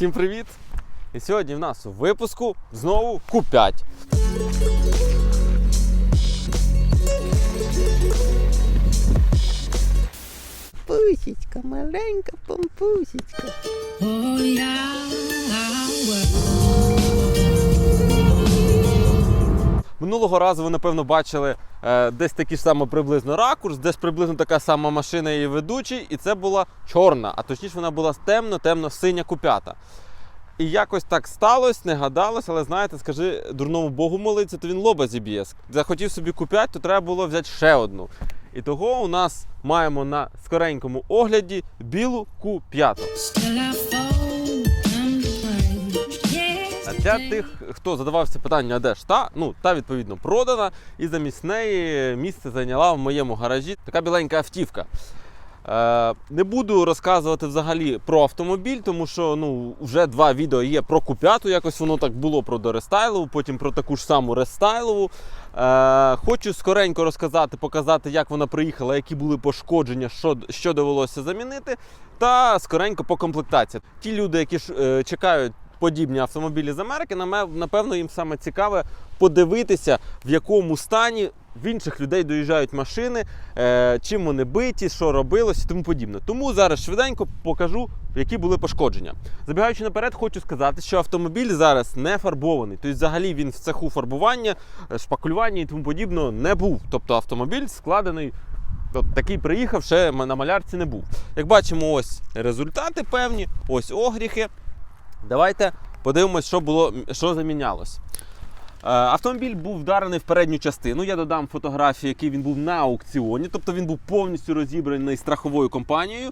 Всім привіт! І сьогодні в нас у випуску знову Q5. Пусечка, маленька помпусечка. Минулого разу ви, напевно, бачили десь такий ж саме приблизно ракурс, десь приблизно така сама машина її ведучий, і це була чорна, а точніше вона була темно-темно-синя купята. І якось так сталося, не гадалось, але знаєте, скажи дурному Богу молиться, то він лоба зіб'є. Захотів собі купять, то треба було взяти ще одну. І того у нас маємо на скоренькому огляді білу Q5. Для тих, хто задавався питанням, а де ж та, ну та відповідно продана, і замість неї місце зайняла в моєму гаражі така біленька автівка. Е, не буду розказувати взагалі про автомобіль, тому що ну, вже два відео є про купяту. Якось воно так було про дорестайлову, потім про таку ж саму рестайлову. Е, хочу скоренько розказати, показати, як вона приїхала, які були пошкодження, що, що довелося замінити, та скоренько по комплектації. Ті люди, які ж е, чекають подібні автомобілі з Америки, напевно, їм саме цікаве подивитися, в якому стані в інших людей доїжджають машини, е, чим вони биті, що робилось і тому подібне. Тому зараз швиденько покажу, які були пошкодження. Забігаючи наперед, хочу сказати, що автомобіль зараз не фарбований. Тобто, взагалі він в цеху фарбування, е, шпаклювання і тому подібне не був. Тобто автомобіль складений. От такий приїхав, ще на малярці не був. Як бачимо, ось результати певні, ось огріхи. Давайте подивимось, що було, що замінялось. Е, Автомобіль був вдарений в передню частину. Я додам фотографії, який він був на аукціоні, тобто він був повністю розібраний страховою компанією.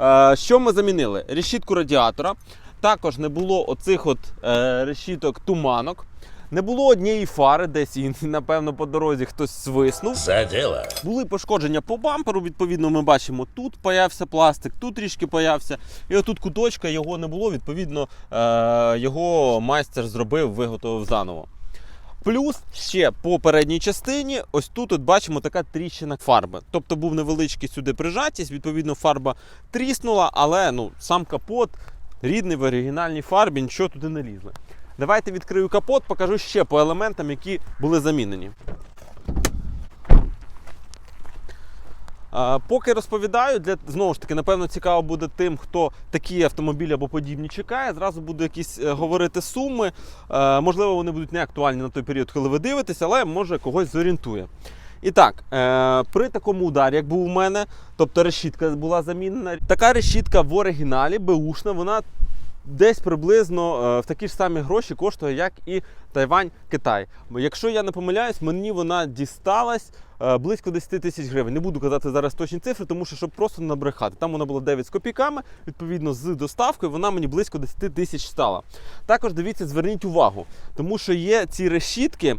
Е, Що ми замінили? Решітку радіатора. Також не було оцих от е, решіток туманок. Не було однієї фари, десь її, напевно, по дорозі хтось свиснув. За дело. Були пошкодження по бамперу. Відповідно, ми бачимо, тут появився пластик, тут трішки появився. І отут куточка його не було. Відповідно, е, його майстер зробив, виготовив заново. Плюс ще по передній частині, ось тут от бачимо така тріщина фарби. Тобто був невеличкий сюди прижатість, відповідно, фарба тріснула, але ну, сам капот рідний в оригінальній фарбі, нічого туди не лізли. Давайте відкрию капот, покажу ще по елементам, які були замінені. Поки розповідаю, для знову ж таки, напевно, цікаво буде тим, хто такі автомобілі або подібні чекає. Зразу буду якісь е, говорити суми. Е, можливо, вони будуть не актуальні на той період, коли ви дивитесь, але може когось зорієнтує. І так, е, при такому ударі, як був у мене, тобто решітка була замінена. Така решітка в оригіналі, беушна, вона десь приблизно е, в такі ж самі гроші коштує, як і Тайвань, Китай. Якщо я не помиляюсь, мені вона дісталась е, близько 10 тисяч гривень. Не буду казати зараз точні цифри, тому що щоб просто набрехати. Там вона була 9 з копійками, відповідно, з доставкою вона мені близько 10 тисяч стала. Також дивіться, зверніть увагу, тому що є ці решітки.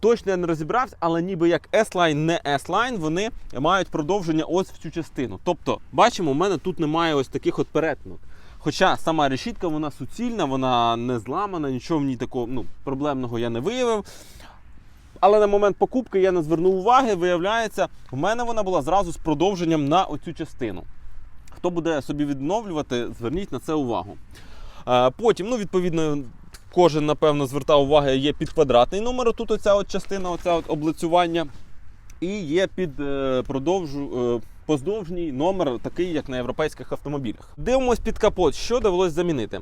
Точно я не розібрався, але ніби як S-Line, не S-Line, вони мають продовження ось в цю частину. Тобто, бачимо, у мене тут немає ось таких от перетинок. Хоча сама решітка вона суцільна, вона не зламана, нічого в ній такого ну, проблемного я не виявив. Але на момент покупки я не звернув уваги, виявляється, в мене вона була зразу з продовженням на оцю частину. Хто буде собі відновлювати, зверніть на це увагу. Е, Потім, ну, відповідно, кожен, напевно, звертав увагу, є під квадратний номер. Тут оця от частина, оця от облицювання. І є під е, продовжу, е, поздовжній номер, такий, як на європейських автомобілях. Дивимось під капот, що довелось замінити.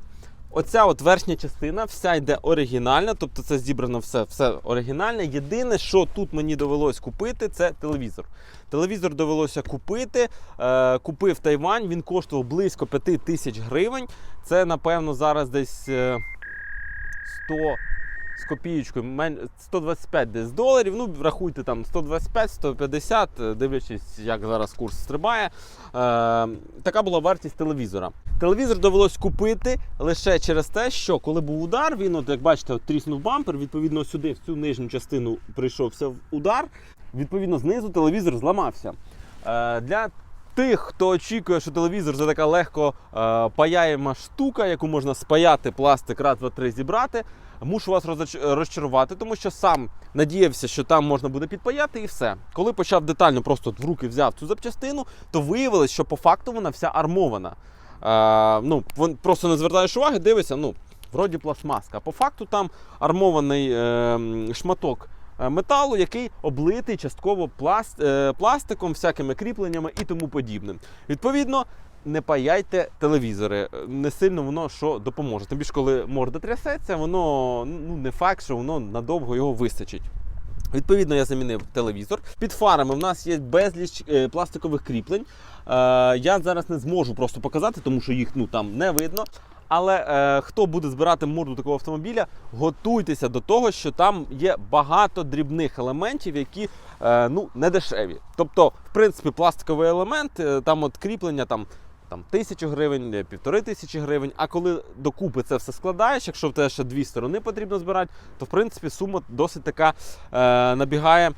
Оця от верхня частина вся йде оригінальна, тобто це зібрано все, все оригінальне. Єдине, що тут мені довелось купити, це телевізор. Телевізор довелося купити. Е, купив Тайвань, він коштував близько 5 тисяч гривень. Це, напевно, зараз десь е, 100 з копієчкою, мен- 125 десь доларів. Ну, рахуйте там 125-150, е, дивлячись, як зараз курс стрибає. Е, така була вартість телевізора. Телевізор довелось купити лише через те, що коли був удар, він, от, як бачите, от, тріснув бампер, відповідно, сюди, в цю нижню частину прийшовся удар. Відповідно, знизу телевізор зламався. Е, для тих, хто очікує, що телевізор це така легко е, паяєма штука, яку можна спаяти пластик, раз, два, три зібрати. Мушу вас розчарувати, тому що сам надіявся, що там можна буде підпаяти, і все. Коли почав детально просто в руки взяв цю запчастину, то виявилось, що по факту вона вся армована. е, ну, просто не звертаєш уваги, дивишся, ну, вроді пластмаска. По факту там армований е, шматок металу, який облитий частково пласт, е, пластиком, всякими кріпленнями і тому подібним. Відповідно, не паяйте телевізори, е, не сильно воно що допоможе. Тим більше, коли морда трясеться, воно ну, не факт, що воно надовго його вистачить. Відповідно, я замінив телевізор. Під фарами в нас є безліч е, пластикових кріплень. Е, я зараз не зможу просто показати, тому що їх ну, там не видно. Але е, хто буде збирати морду такого автомобіля, готуйтеся до того, що там є багато дрібних елементів, які е, ну, не дешеві. Тобто, в принципі, пластиковий елемент, е, там от кріплення там, там тисячу гривень, е, півтори тисячі гривень. А коли докупи це все складаєш, якщо в тебе ще дві сторони потрібно збирати, то в принципі сума досить така е, набігає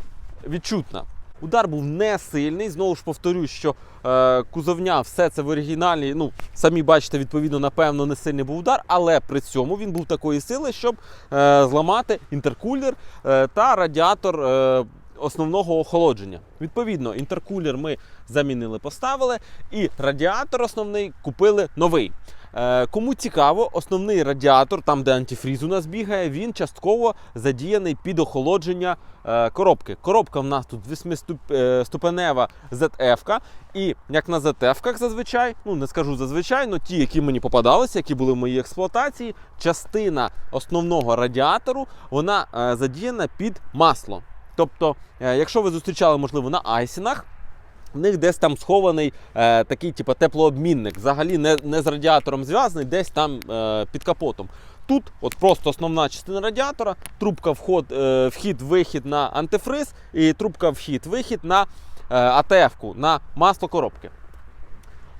відчутна. Удар був не сильний. Знову ж повторюю, що е, кузовня, все це в оригіналі. Ну, самі бачите, відповідно, напевно, не сильний був удар, але при цьому він був такої сили, щоб е, зламати інтеркулер е, та радіатор е, основного охолодження. Відповідно, інтеркулер ми замінили, поставили, і радіатор основний купили новий. Е, Кому цікаво, основний радіатор, там де антифріз у нас бігає, він частково задіяний під охолодження е, коробки. Коробка в нас тут 8-ступенева ZF, і як на ZF зазвичай, ну не скажу зазвичай, але ті, які мені попадалися, які були в моїй експлуатації, частина основного радіатору вона е, задіяна під масло. Тобто, е, якщо ви зустрічали, можливо, на айсінах, в них десь там схований е, такий, типу, теплообмінник, взагалі не, не з радіатором зв'язаний, десь там е, під капотом. Тут от просто основна частина радіатора, трубка вход, е, вхід-вихід на антифриз і трубка вхід-вихід на е, АТФ-ку, на масло коробки.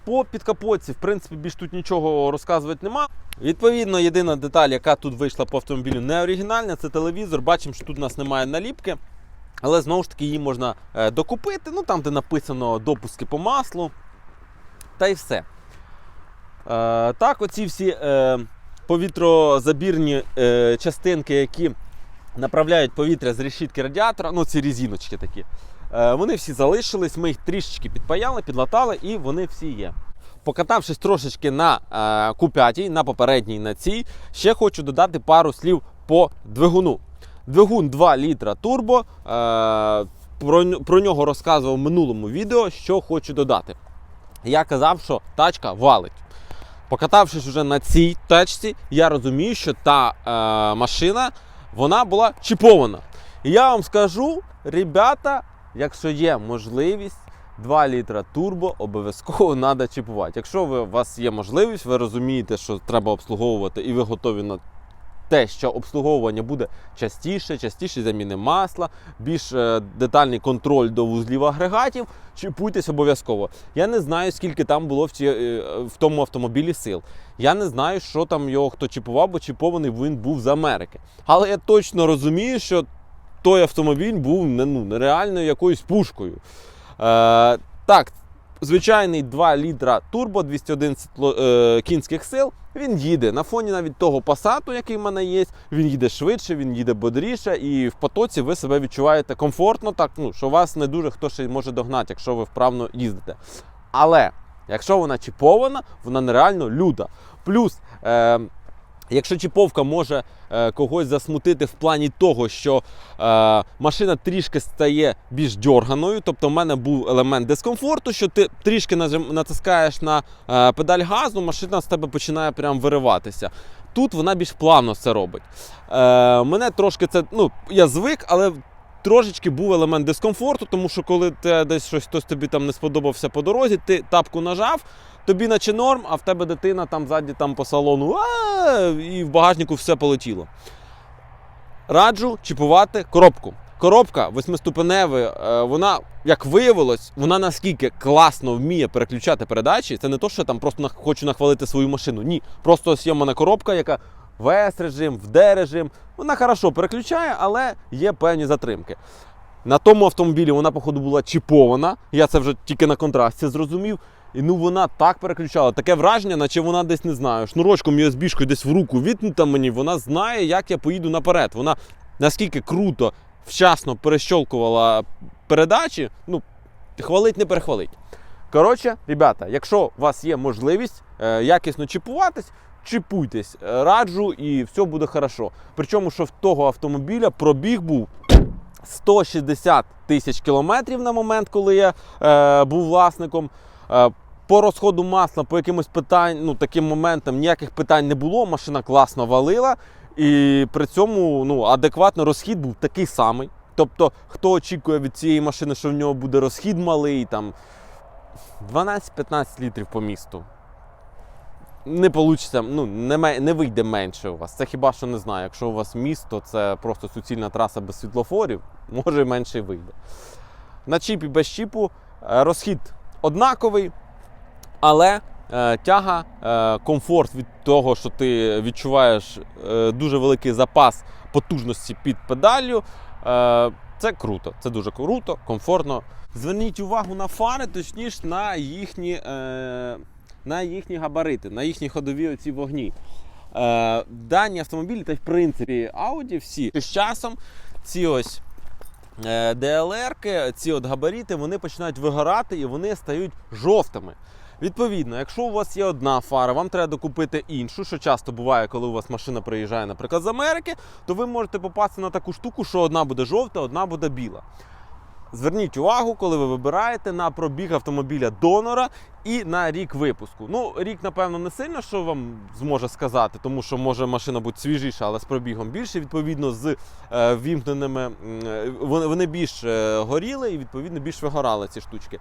По підкапотці, в принципі, більш тут нічого розказувати нема. Відповідно, єдина деталь, яка тут вийшла по автомобілю, не оригінальна, це телевізор. Бачимо, що тут у нас немає наліпки. Але знову ж таки її можна е, докупити, ну там, де написано допуски по маслу. Та й все. Е, так, оці всі е, повітрозабірні е, частинки, які направляють повітря з решітки радіатора, ну ці різіночки такі. Е, вони всі залишились, ми їх трішечки підпаяли, підлатали, і вони всі є. Покатавшись трошечки на е, Q5, на попередній на цій, ще хочу додати пару слів по двигуну. Двигун 2 літра турбо. Е, про, про нього розказував в минулому відео, що хочу додати. Я казав, що тачка валить. Покатавшись вже на цій тачці, я розумію, що та е, машина вона була чіпована. І я вам скажу, ребята, якщо є можливість, 2 літра турбо обов'язково треба чіпувати. Якщо ви, у вас є можливість, ви розумієте, що треба обслуговувати, і ви готові на те, що обслуговування буде частіше, частіше заміни масла, більш е, детальний контроль до вузлів агрегатів, чіпуйтесь обов'язково. Я не знаю, скільки там було в, ці, е, в тому автомобілі сил. Я не знаю, що там його хто чіпував, бо чіпований він був з Америки. Але я точно розумію, що той автомобіль був ну, нереальною якоюсь пушкою. Е, так, звичайний 2 літра турбо 211 е, кінських сил. Він їде на фоні навіть того пасату, який в мене є. Він їде швидше, він їде бодріше, і в потоці ви себе відчуваєте комфортно, так ну що вас не дуже хто ще може догнати, якщо ви вправно їздите. Але якщо вона чіпована, вона нереально люта. Плюс. Е, Якщо чіповка може е, когось засмутити в плані того, що е, машина трішки стає більш дьорганою, тобто в мене був елемент дискомфорту, що ти трішки натискаєш на е, педаль газу, машина з тебе починає прям вириватися. Тут вона більш плавно це робить. Е, мене трошки це, ну, я звик, але трошечки був елемент дискомфорту, тому що коли ти десь щось хтось тобі там не сподобався по дорозі, ти тапку нажав, тобі наче норм, а в тебе дитина там ззаді там по салону і в багажнику все полетіло. Раджу чіпувати коробку. Коробка восьмиступенева, е, вона, як виявилось, вона наскільки класно вміє переключати передачі. Це не то, що я там просто хочу нахвалити свою машину. Ні. Просто ось є в мене коробка, яка в S режим, в D режим. Вона хорошо переключає, але є певні затримки. На тому автомобілі вона, походу, була чіпована. Я це вже тільки на контрасті зрозумів. І ну вона так переключала. Таке враження, наче вона десь не знаю, шнурочком USB-шкою десь в руку віднута мені. Вона знає, як я поїду наперед. Вона наскільки круто, вчасно перещолкувала передачі. Ну, хвалить, не перехвалить. Коротше, ребята, якщо у вас є можливість е, якісно чіпуватись, чіпуйтесь, Е, раджу і все буде хорошо. Причому, що в того автомобіля пробіг був 160 тисяч кілометрів на момент, коли я е, був власником. Е, по розходу масла, по якимось питань, ну таким моментам ніяких питань не було. Машина класно валила, і при цьому ну, адекватно розхід був такий самий. Тобто, хто очікує від цієї машини, що в нього буде розхід малий, там 12-15 літрів по місту. Не получиться, ну, не, не вийде менше у вас. Це хіба що не знаю. Якщо у вас місто, це просто суцільна траса без світлофорів, може менше вийде. На чіпі без чіпу е, розхід однаковий, але е, тяга, е, комфорт від того, що ти відчуваєш дуже великий запас потужності під педаллю. Це круто, це дуже круто, комфортно. Зверніть увагу на фари, точніше на їхні, е, на їхні габарити, на їхні ходові оці вогні. Е, дані автомобілі, та в принципі Audi всі з часом ці ось е, DLR-ки, ці от габарити, вони починають вигорати і вони стають жовтими. Відповідно, якщо у вас є одна фара, вам треба докупити іншу, що часто буває, коли у вас машина приїжджає, наприклад, з Америки, то ви можете попасти на таку штуку, що одна буде жовта, одна буде біла. Зверніть увагу, коли ви вибираєте на пробіг автомобіля донора і на рік випуску. Ну, рік, напевно, не сильно що вам зможе сказати, тому що може машина бути свіжіша, але з пробігом більше. Відповідно, з е, вімкненими е, вони, більш е, горіли і відповідно більш вигорали ці штучки.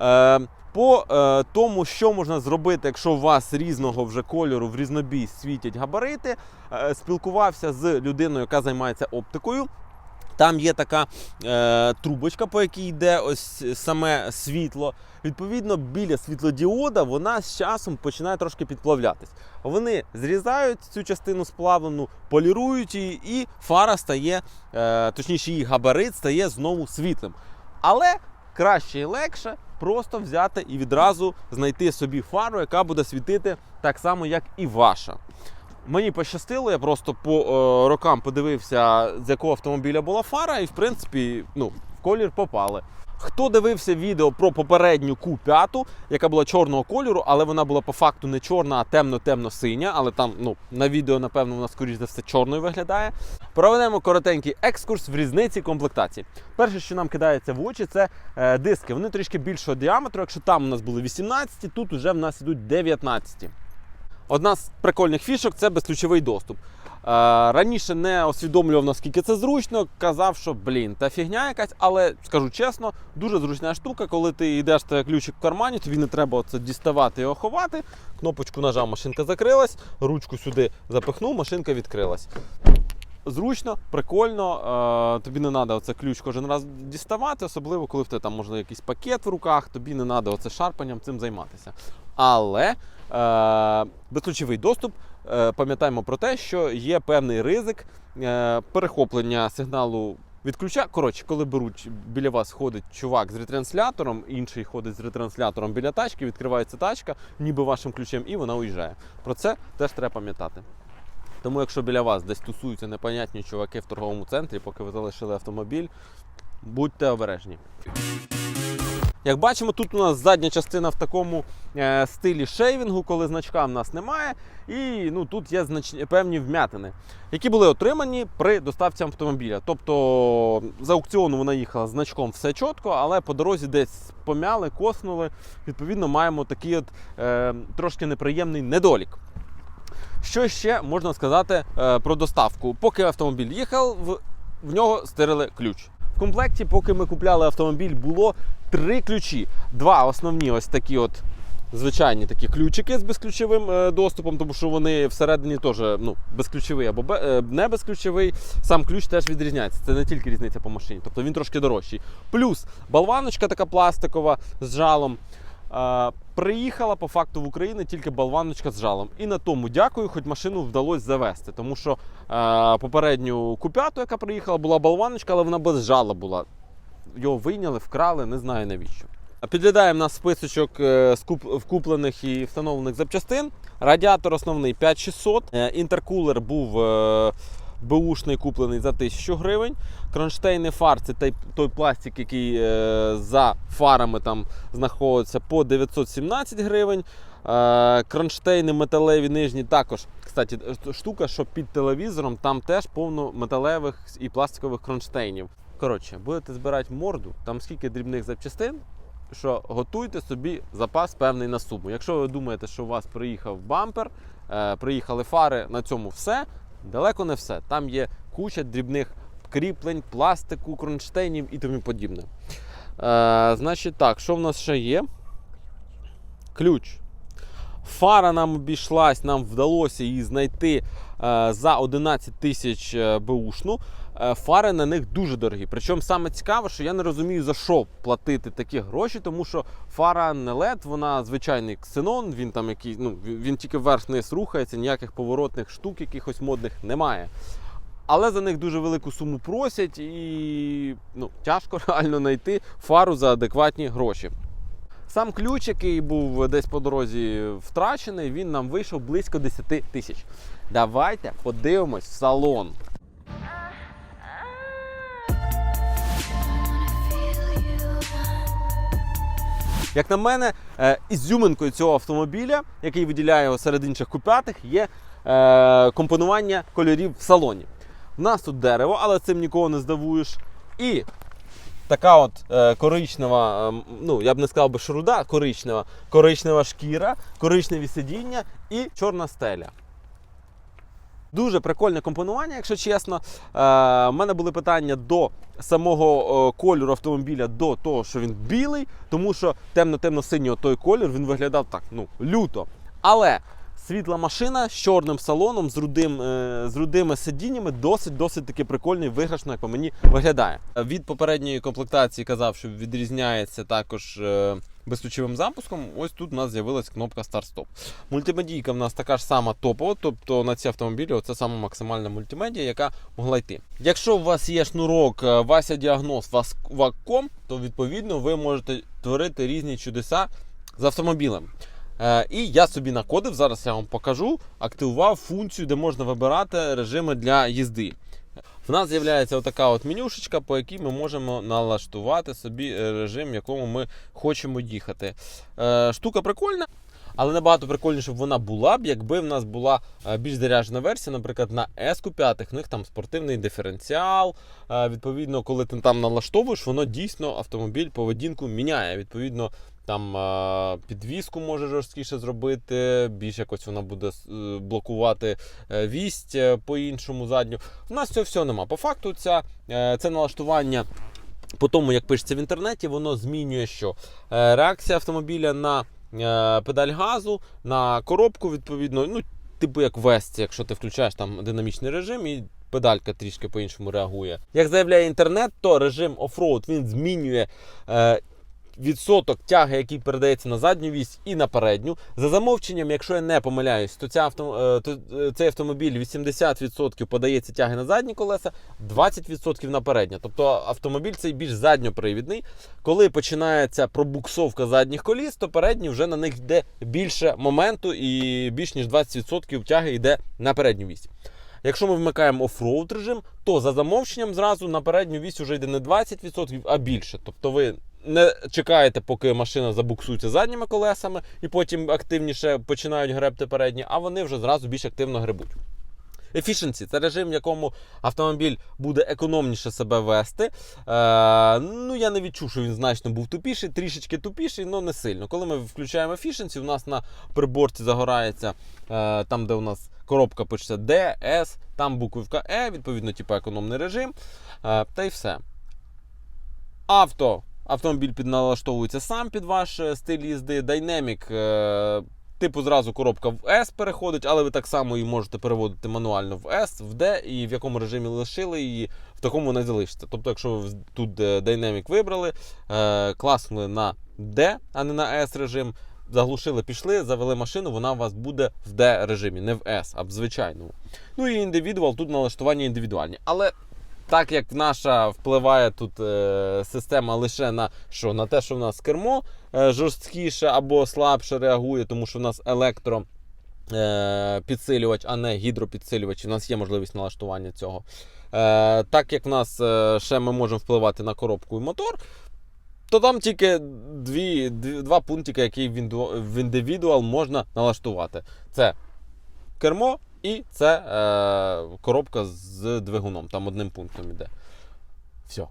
Е, по е, тому, що можна зробити, якщо у вас різного вже кольору в різнобій світять габарити, е, спілкувався з людиною, яка займається оптикою. Там є така е, трубочка, по якій йде ось саме світло. Відповідно, біля світлодіода вона з часом починає трошки підплавлятись. Вони зрізають цю частину сплавлену, полірують її, і фара стає, е, точніше, її габарит стає знову світлим. Але краще і легше просто взяти і відразу знайти собі фару, яка буде світити так само, як і ваша. Мені пощастило, я просто по е, рокам подивився, з якого автомобіля була фара, і в принципі, ну, в колір попали. Хто дивився відео про попередню Q5, яка була чорного кольору, але вона була по факту не чорна, а темно-темно-синя. Але там ну, на відео, напевно, вона скоріш за все чорною виглядає. Проведемо коротенький екскурс в різниці комплектації. Перше, що нам кидається в очі, це е, диски. Вони трішки більшого діаметру. Якщо там у нас були 18, тут вже в нас ідуть 19. Одна з прикольних фішок це безключовий доступ. Е, раніше не усвідомлював, наскільки це зручно. Казав, що блін, та фігня якась, але скажу чесно, дуже зручна штука, коли ти йдеш та ключик в кармані, тобі не треба оце діставати його ховати. Кнопочку нажав, машинка закрилась, ручку сюди запихнув, машинка відкрилась. Зручно, прикольно, е, тобі не треба оце ключ кожен раз діставати, особливо коли в тебе там можна якийсь пакет в руках, тобі не треба оце шарпанням цим займатися. Але безключовий доступ, е, пам'ятаємо про те, що є певний ризик е, перехоплення сигналу від ключа. Коротше, коли беруть біля вас ходить чувак з ретранслятором, інший ходить з ретранслятором біля тачки, відкривається тачка, ніби вашим ключем, і вона уїжджає. Про це теж треба пам'ятати. Тому, якщо біля вас десь тусуються непонятні чуваки в торговому центрі, поки ви залишили автомобіль, будьте обережні. Як бачимо, тут у нас задня частина в такому е, стилі шейвінгу, коли значка в нас немає, і ну, тут є знач... певні вмятини, які були отримані при доставці автомобіля. Тобто з аукціону вона їхала значком все чітко, але по дорозі десь помяли, коснули. Відповідно, маємо такий от е, трошки неприємний недолік. Що ще можна сказати е, про доставку? Поки автомобіль їхав, в, в нього стирили ключ. В комплекті, поки ми купляли автомобіль, було три ключі. Два основні, ось такі от звичайні такі ключики з безключовим е, доступом, тому що вони всередині теж ну, безключовий або е, не безключовий. Сам ключ теж відрізняється. Це не тільки різниця по машині, тобто він трошки дорожчий. Плюс болваночка така пластикова з жалом. Е, приїхала по факту в Україну тільки болваночка з жалом. І на тому дякую, хоч машину вдалося завести. Тому що е, попередню купяту, яка приїхала, була болваночка, але вона без жала була. Його вийняли, вкрали, не знаю навіщо. Підглядаємо на списочок е, вкуплених і встановлених запчастин. Радіатор основний 5600. Е, Інтеркулер був е, Бушний куплений за 1000 гривень. Кронштейни фар це той, той пластик, який за фарами там знаходиться по 917 гривень. Кронштейни металеві нижні також. Кстати, штука, що під телевізором там теж повно металевих і пластикових кронштейнів. Коротше, будете збирати морду, там скільки дрібних запчастин, що готуйте собі запас певний на суму. Якщо ви думаєте, що у вас приїхав бампер, е, приїхали фари, на цьому все, далеко не все. Там є куча дрібних кріплень, пластику, кронштейнів і тому подібне. Е, значить так, що в нас ще є? Ключ. Фара нам обійшлась, нам вдалося її знайти е, за 11 тисяч е, беушну. Е, Фари на них дуже дорогі. Причому саме цікаве, що я не розумію за що платити такі гроші, тому що фара не LED, вона звичайний ксенон, він там який, ну, він тільки вверх-вниз рухається, ніяких поворотних штук, якихось модних немає. Але за них дуже велику суму просять і ну, тяжко реально знайти фару за адекватні гроші. Сам ключ, який був десь по дорозі втрачений, він нам вийшов близько 10 тисяч. Давайте подивимось в салон. Як на мене, е, ізюминкою цього автомобіля, який виділяє серед інших купятих, є е, компонування кольорів в салоні. У нас тут дерево, але цим нікого не здивуєш. І така от е, коричнева, е, ну я б не сказав би шруда, коричнева, коричнева шкіра, коричневі сидіння і чорна стеля. Дуже прикольне компонування, якщо чесно. Е, в мене були питання до самого е, кольору автомобіля, до того, що він білий, тому що темно-темно-синій той колір він виглядав так, ну, люто. Але світла машина з чорним салоном, з, рудим, е, з рудими сидіннями, досить досить таки прикольно і виграшно, як по мені виглядає. Від попередньої комплектації казав, що відрізняється також. Безключовим запуском, ось тут у нас з'явилась кнопка старт-стоп. Мультимедійка в нас така ж сама топова, тобто на ці автомобілі це саме максимальна мультимедія, яка могла йти. Якщо у вас є шнурок е, Вася Діагноз Вакком, то відповідно ви можете творити різні чудеса з автомобілем. Е, І я собі накодив, зараз я вам покажу, активував функцію, де можна вибирати режими для їзди. В нас з'являється отака от менюшечка, по якій ми можемо налаштувати собі е, режим, в якому ми хочемо їхати. Е, штука прикольна. Але набагато прикольніше, щоб вона була б, якби в нас була е, більш заряджена версія, наприклад, на S5, в них там спортивний диференціал. Відповідно, коли ти там налаштовуєш, воно дійсно автомобіль поведінку міняє. Відповідно, там підвіску може жорсткіше зробити, більш якось вона буде е, блокувати е, вість е, по-іншому задню. У нас цього всього нема. По факту, ця, це налаштування. По тому, як пишеться в інтернеті, воно змінює що? Реакція автомобіля на педаль газу, на коробку, відповідно, ну, типу як в Весті, якщо ти включаєш там динамічний режим і педалька трішки по-іншому реагує. Як заявляє інтернет, то режим оффроуд він змінює. Відсоток тяги, який передається на задню вісь і на передню. За замовченням, якщо я не помиляюсь, то, ця авто, е, то е, цей автомобіль 80% подається тяги на задні колеса, 20% на переднє. Тобто автомобіль цей більш задньопривідний. Коли починається пробуксовка задніх коліс, то передні вже на них йде більше моменту і більш ніж 20% тяги йде на передню вісь. Якщо ми вмикаємо оффроуд режим, то за замовченням зразу на передню вісь вже йде не 20%, а більше. Тобто ви не чекаєте, поки машина забуксується задніми колесами і потім активніше починають гребти передні, а вони вже зразу більш активно гребуть. Efficiency – це режим, в якому автомобіль буде економніше себе вести. Е, ну, я не відчув, що він значно був тупіший, трішечки тупіший, але не сильно. Коли ми включаємо Efficiency, у нас на приборці загорається е, там, де у нас коробка пишеться D, S, там буквівка E, відповідно, типу економний режим. Е, та й все. Авто. Автомобіль підналаштовується сам під ваш е, стиль їзди. Dynamic, е, типу, зразу коробка в S переходить, але ви так само її можете переводити мануально в S, в D, і в якому режимі лишили її, в такому вона залишиться. Тобто, якщо ви тут е, Dynamic вибрали, класнули на D, а не на S режим, заглушили, пішли, завели машину, вона у вас буде в D режимі, не в S, а в звичайному. Ну і індивідуал, тут налаштування індивідуальні. Але так як наша впливає тут е, система лише на що? На те, що в нас кермо е, жорсткіше або слабше реагує, тому що в нас електро. е, підсилювач, а не гідропідсилювач. У нас є можливість налаштування цього. Е, так як в нас е, ще ми можемо впливати на коробку і мотор, то там тільки дві, два пунктики, які в індивідуал можна налаштувати. Це кермо і це е, коробка з двигуном. Там одним пунктом іде. Все.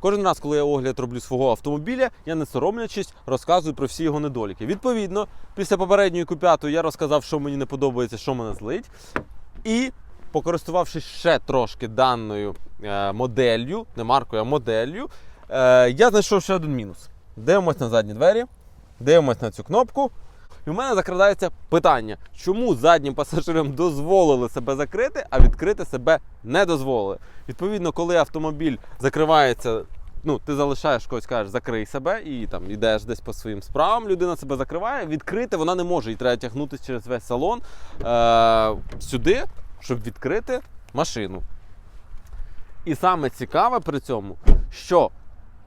Кожен раз, коли я огляд роблю свого автомобіля, я не соромлячись розказую про всі його недоліки. Відповідно, після попередньої куп'яту я розказав, що мені не подобається, що мене злить. І покористувавшись ще трошки даною е, моделлю, не маркою, а моделлю, е, я знайшов ще один мінус. Дивимось на задні двері, дивимось на цю кнопку. І в мене закрадається питання, чому заднім пасажирам дозволили себе закрити, а відкрити себе не дозволили. Відповідно, коли автомобіль закривається, ну ти залишаєш когось, кажеш, закрий себе і там йдеш десь по своїм справам. Людина себе закриває, відкрити вона не може, і треба тягнутися через весь салон е- сюди, щоб відкрити машину. І саме цікаве при цьому, що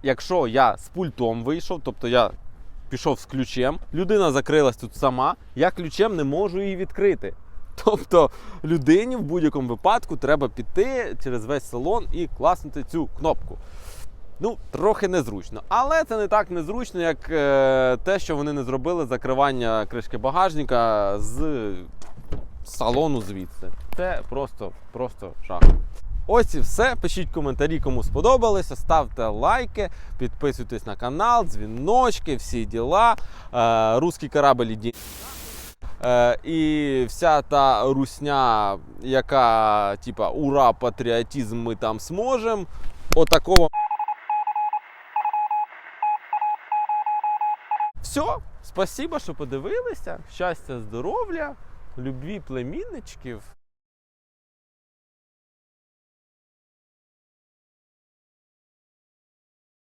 якщо я з пультом вийшов, тобто я пішов з ключем, людина закрилась тут сама, я ключем не можу її відкрити. Тобто людині в будь-якому випадку треба піти через весь салон і класнути цю кнопку. Ну, трохи незручно. Але це не так незручно, як е, те, що вони не зробили закривання кришки багажника з салону звідси. Це просто, просто жах. Ось і все. Пишіть коментарі, кому сподобалося, ставте лайки, підписуйтесь на канал, дзвіночки, всі діла. Е, Руський корабль іді. Е, і вся та русня, яка типа ура, патріотизм, ми там зможемо. Отакого. Все, спасибо, що подивилися. Щастя, здоров'я, любві племінничків.